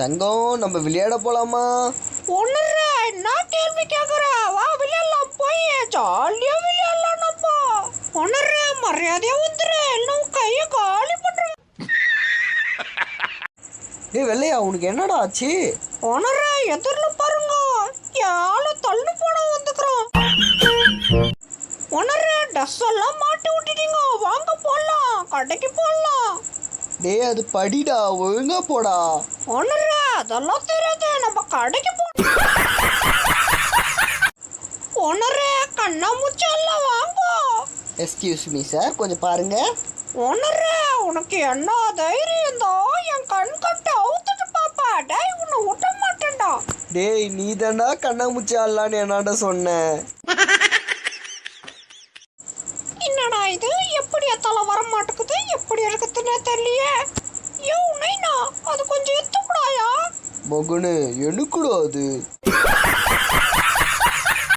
தங்கம் நம்ம விளையாட போலாமா? ஒண்ணுற என்ன கேள்வி கேக்குற வா விளையாடலாம் போய். ஜாலியா விளையாடலாம் நம்ம ஒண்ணுற மரியாதையா வந்துரு. எல்லாம் கைய காலி பண்றோம் ஏய் வெள்ளையா உனக்கு என்னடா ஆச்சு? ஒண்ணுற எதிரில பாருங்க. யாழ தள்ளு போன வந்துக்கிறோம். ஒண்ணுற ட்ரெஸ் எல்லாம் மாட்டி விட்டுட்டீங்க. வாங்க போடலாம். கடைக்கு போடலாம். டேய் அது படிடா ஒழுங்கா போடா. ஒண்ணுற அதெல்லாம் தெரியாது நம்ம கடைக்கு போ ஒண்ணுற கண்ணாமூச்சி எல்லாம் வாங்க. எஸ்கியூஸ் மீ சார் கொஞ்சம் பாருங்க. ஒண்ணுற உனக்கு என்ன தைரியம்? தான் என் கண் கட்டு அவுத்துட்டு பாப்பா. டேய் உன்னை விட மாட்டேன்டா. டேய் நீ தாண்டா கண்ணாமூச்சி ஆடலான்னு என்னாண்ட சொன்னேன் என்னடா இது? எப்படி எத்தால வர மாட்டேங்குது எப்படி இருக்குதுன்னு தெரியலையே யோ நைனா அது கொஞ்சம் எத்துக்கூடாயா மகனே எனக்குடா அது.